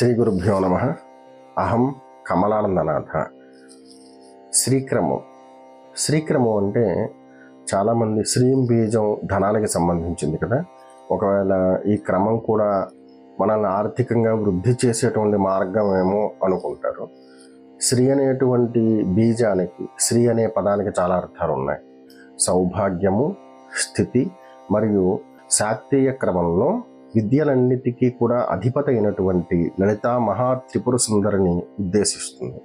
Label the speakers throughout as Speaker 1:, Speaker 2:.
Speaker 1: శ్రీ గురుభ్యో నమ. అహం కమలానందనాథ. శ్రీక్రమం. శ్రీక్రమం అంటే చాలామంది శ్రీం బీజం ధనానికి సంబంధించింది కదా. ఒకవేళ ఈ క్రమం కూడా మనల్ని ఆర్థికంగా వృద్ధి చేసేటువంటి మార్గం ఏమో అనుకుంటారు. శ్రీ అనేటువంటి బీజానికి శ్రీ అనే పదానికి చాలా అర్థాలు ఉన్నాయి. సౌభాగ్యము స్థితి మరియు శాక్తీయ క్రమంలో విద్యలన్నిటికీ కూడా అధిపత అయినటువంటి లలితా మహా త్రిపుర సుందరిని ఉద్దేశిస్తుంది.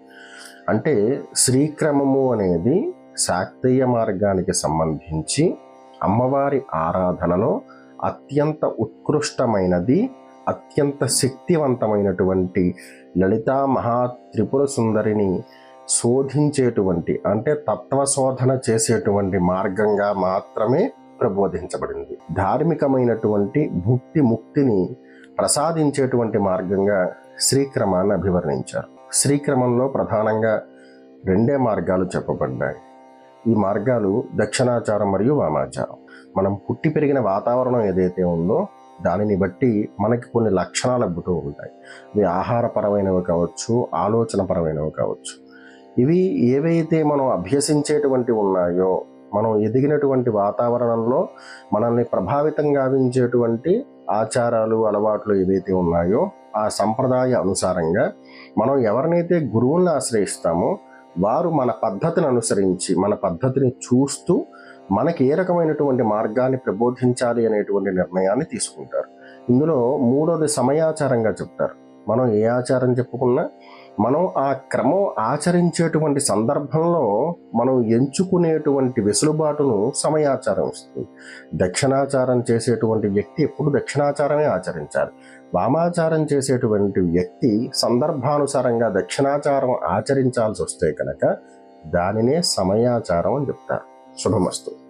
Speaker 1: అంటే శ్రీక్రమము అనేది శాక్తీయ మార్గానికి సంబంధించి అమ్మవారి ఆరాధనలో అత్యంత ఉత్కృష్టమైనది అత్యంత శక్తివంతమైనటువంటి లలితా మహా త్రిపుర సుందరిని శోధించేటువంటి అంటే తత్వ శోధన చేసేటువంటి మార్గంగా మాత్రమే ప్రబోధించబడింది. ధార్మికమైనటువంటి భుక్తి ముక్తిని ప్రసాదించేటువంటి మార్గంగా శ్రీక్రమాన్ని అభివర్ణించారు. శ్రీక్రమంలో ప్రధానంగా రెండే మార్గాలు చెప్పబడ్డాయి. ఈ మార్గాలు దక్షిణాచారం మరియు వామాచారం. మనం పుట్టి పెరిగిన వాతావరణం ఏదైతే ఉందో దానిని బట్టి మనకి కొన్ని లక్షణాలు అబ్బుతూ ఉంటాయి. అవి ఆహారపరమైనవి కావచ్చు ఆలోచనపరమైనవి కావచ్చు. ఇవి ఏవైతే మనం అభ్యసించేటువంటి ఉన్నాయో మనం ఎదిగినటువంటి వాతావరణంలో మనల్ని ప్రభావితం గావించేటువంటి ఆచారాలు అలవాట్లు ఏవైతే ఉన్నాయో ఆ సంప్రదాయ అనుసారంగా మనం ఎవరినైతే గురువుల్ని ఆశ్రయిస్తామో వారు మన పద్ధతిని అనుసరించి మన పద్ధతిని చూస్తూ మనకి ఏ రకమైనటువంటి మార్గాన్ని ప్రబోధించాలి అనేటువంటి నిర్ణయాన్ని తీసుకుంటారు. ఇందులో మూడోది సమయాచారంగా చెప్తారు. మనం ఏ ఆచారం చెప్పుకున్నా మనం ఆ క్రమం ఆచరించేటువంటి సందర్భంలో మనం ఎంచుకునేటువంటి వెసులుబాటును సమయాచారం ఇస్తుంది. దక్షిణాచారం చేసేటువంటి వ్యక్తి ఎప్పుడు దక్షిణాచారమే ఆచరించాలి. వామాచారం చేసేటువంటి వ్యక్తి సందర్భానుసారంగా దక్షిణాచారం ఆచరించాల్సి వస్తే కనుక దానినే సమయాచారం అని చెప్తారు. శుభమస్తు.